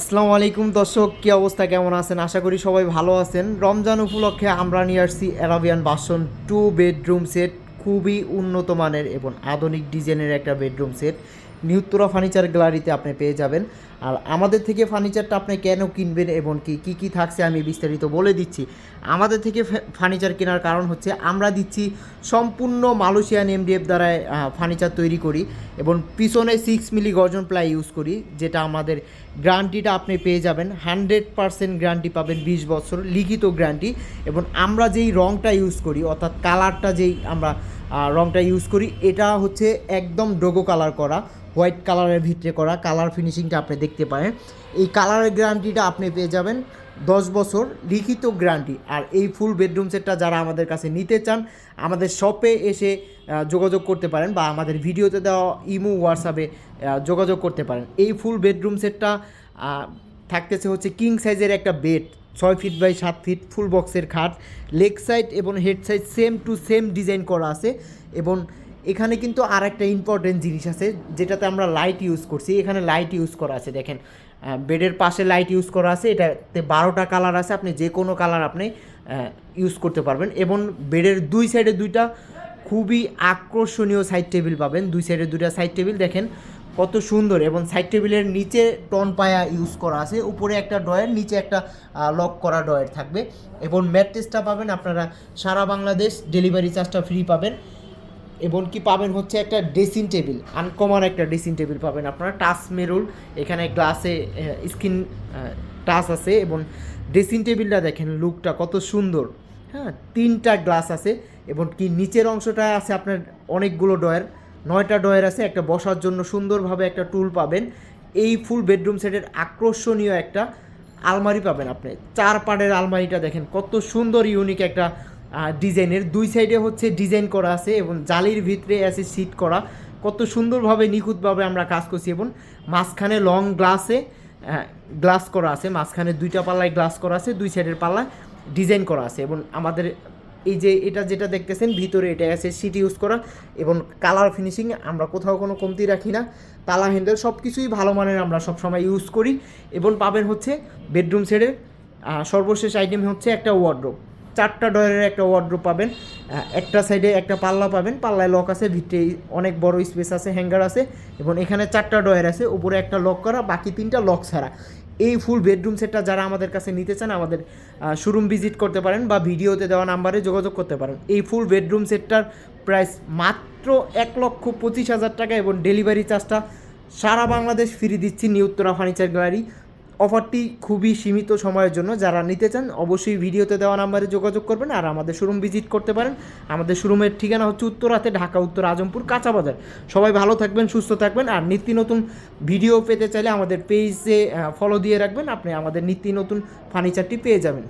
আসসালামু আলাইকুম দর্শক, কী অবস্থা, কেমন আছেন? আশা করি সবাই ভালো আছেন। রমজান উপলক্ষে আমরা নিয়ে আসছি অ্যারাবিয়ান বাসন টু বেডরুম সেট খুবই উন্নত মানের এবং আধুনিক ডিজাইনের একটা বেডরুম সেট নিউত্তরা ফার্নিচার গ্যালারিতে আপনি পেয়ে যাবেন। আর আমাদের থেকে ফার্নিচারটা আপনি কেন কিনবেন এবং কি, কী কী থাকছে আমি বিস্তারিত বলে দিচ্ছি। আমাদের থেকে ফার্নিচার কেনার কারণ হচ্ছে আমরা দিচ্ছি সম্পূর্ণ মালয়েশিয়ান এমডিএফ দ্বারা ফার্নিচার তৈরি করি এবং পিছনে সিক্স মিলি গর্জন প্লাই ইউজ করি, যেটা আমাদের গ্যারান্টিটা আপনি পেয়ে যাবেন। হান্ড্রেড পারসেন্ট গ্যারান্টি পাবেন বিশ বছর লিখিত গ্যারান্টি এবং আমরা যেই রংটা ইউজ করি, অর্থাৎ কালারটা যেই আমরা রংটা ইউজ করি, এটা হচ্ছে একদম ডোগো কালার করা। হোয়াইট কালারের ভিতরে করা কালার ফিনিশিংটা আপনি দেখতে পারেন। এই কালারের গ্যারান্টিটা আপনি পেয়ে যাবেন দশ বছর লিখিত গ্যারান্টি। আর এই ফুল বেডরুম সেটটা যারা আমাদের কাছে নিতে চান, আমাদের শপে এসে যোগাযোগ করতে পারেন বা আমাদের ভিডিওতে দেওয়া ইমো, হোয়াটসঅ্যাপে যোগাযোগ করতে পারেন। এই ফুল বেডরুম সেটটা থাকতেছে হচ্ছে কিং সাইজের একটা বেড, ছয় ফিট বাই সাত ফিট, ফুল বক্সের খাট। লেগ সাইড এবং head side same to same design করা আছে এবং এখানে কিন্তু আর একটা ইম্পর্টেন্ট জিনিস আছে, যেটাতে আমরা লাইট ইউজ করছি। এখানে লাইট ইউজ করা আছে, দেখেন। বেডের পাশে লাইট ইউজ করা আছে, এটাতে বারোটা কালার আছে, আপনি যে কোনো কালার আপনি ইউজ করতে পারবেন। এবং বেডের দুই সাইডে দুইটা খুবই আকর্ষণীয় সাইড টেবিল পাবেন। দুই সাইডে দুইটা সাইড টেবিল দেখেন কত সুন্দর। এবং সাইড টেবিলের নিচে টন পায়া ইউজ করা আছে, উপরে একটা ডয়ের নিচে একটা লক করা ডয়ের থাকবে। এবং ম্যাট্রেসটা পাবেন আপনারা সারা বাংলাদেশ ডেলিভারি চার্জটা ফ্রি পাবেন। এবং কি পাবেন হচ্ছে একটা ড্রেসিং টেবিল আনকমন একটা ড্রেসিং টেবিল পাবেন আপনারা, টাচ মেরুল, এখানে গ্লাসে স্কিন টাচ আছে এবং ড্রেসিং টেবিলটা দেখেন লুকটা কত সুন্দর। হ্যাঁ তিনটা গ্লাস আছে এবং কি নিচের অংশটা আছে আপনার অনেকগুলো ডয়ের নয়টা ডয়ের আছে, একটা বসার জন্য সুন্দরভাবে একটা টুল পাবেন। এই ফুল বেডরুম সেটের আকর্ষণীয় একটা আলমারি পাবেন আপনি। চার পাড়ের আলমারিটা দেখেন কত সুন্দর, ইউনিক একটা ডিজাইনের। দুই সাইডে হচ্ছে ডিজাইন করা আছে এবং জালির ভিতরে আছে সিট করা। কত সুন্দরভাবে নিখুঁতভাবে আমরা কাজ করছি এবং মাঝখানে লং গ্লাসে গ্লাস করা আছে। মাঝখানে দুইটা পাল্লায় গ্লাস করা আছে, দুই সাইডের পাল্লায় ডিজাইন করা আছে এবং আমাদের এই যে এটা যেটা দেখতেছেন, ভিতরে এটা আছে সিট ইউজ করা এবং কালার ফিনিশিং আমরা কোথাও কোনো কমতি রাখি না। তালা হ্যান্ডেল সব কিছুই ভালো মানের আমরা সবসময় ইউজ করি এবং পাবেন হচ্ছে বেডরুম সেটের সর্বশেষ আইটেম হচ্ছে একটা ওয়ার্ড্রোপ চারটা ডয়ারের একটা ওয়ার্ড্রোপ পাবেন একটা সাইডে একটা পাল্লা পাবেন, পাল্লায় লক আছে, ভিতরে অনেক বড় স্পেস আছে হ্যাঙ্গার আছে, এবং এখানে চারটা ডয়ার আছে, উপরে একটা লক করা, বাকি তিনটা লক ছাড়া। এই ফুল বেডরুম সেটটা যারা আমাদের কাছে নিতে চান, আমাদের শোরুম ভিজিট করতে পারেন বা ভিডিওতে দেওয়া নাম্বারে যোগাযোগ করতে পারেন। এই ফুল বেডরুম সেটটার প্রাইস মাত্র এক লক্ষ পঁচিশ হাজার টাকা এবং ডেলিভারি চার্জটা সারা বাংলাদেশ ফ্রি দিচ্ছি নিউ উত্তরা ফার্নিচার গ্যালারি অফারটি খুবই সীমিত সময়ের জন্য। যারা নিতে চান, অবশ্যই ভিডিওতে দেওয়া নাম্বারে যোগাযোগ করবেন আর আমাদের শোরুম ভিজিট করতে পারেন। আমাদের শোরুমের ঠিকানা হচ্ছে উত্তরাতে, ঢাকা, উত্তর আজমপুর কাঁচাবাজার সবাই ভালো থাকবেন, সুস্থ থাকবেন আর নিত্য নতুন ভিডিও পেতে চাইলে আমাদের পেজে ফলো দিয়ে রাখবেন। আপনি আমাদের নিত্য নতুন ফার্নিচারটি পেয়ে যাবেন।